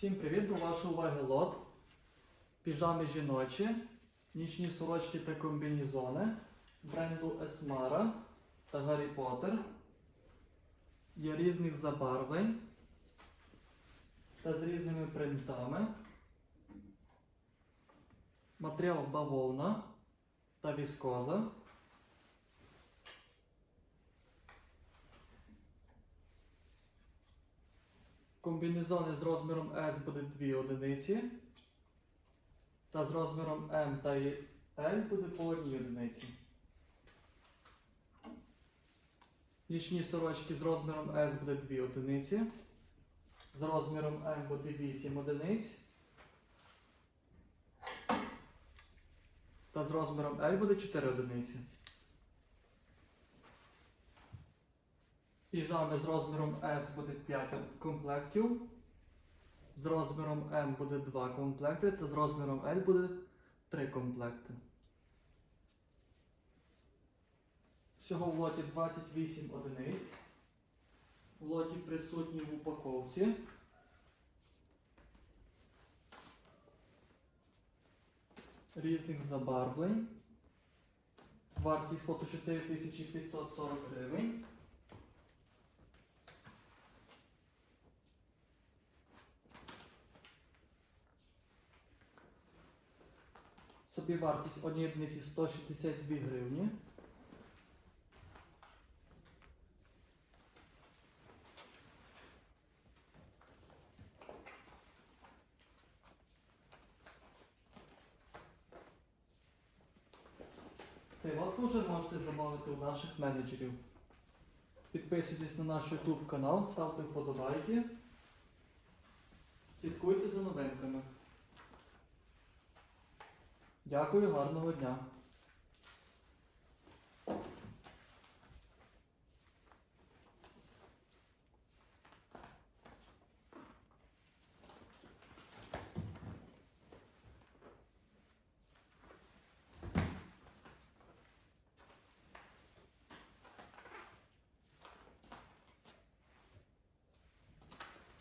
Всім привіт! До вашої уваги лот. Піжами жіночі, нічні сорочки та комбінізони бренду Esmara та Гаррі Поттер. Є різних забарвлень та з різними принтами. Матеріал бавовна та віскоза. Комбінезони з розміром S буде 2 одиниці. Та з розміром M та L буде по одній одиниці. Нічні сорочки з розміром S буде 2 одиниці. З розміром M буде 8 одиниць. Та з розміром L буде 4 одиниці. Піжами з розміром S буде 5 комплектів. З розміром M буде 2 комплекти, та з розміром L буде 3 комплекти. Всього в лоті 28 одиниць. В лоті присутні в упаковці. Різних забарвлень. Вартість лоту 4540 гривень. Собівартість однієї одиниці 162 гривні. Цей лот ви вже можете замовити у наших менеджерів. Підписуйтесь на наш YouTube канал, ставте вподобайки. Слідкуйте за новинками. Дякую, гарного дня!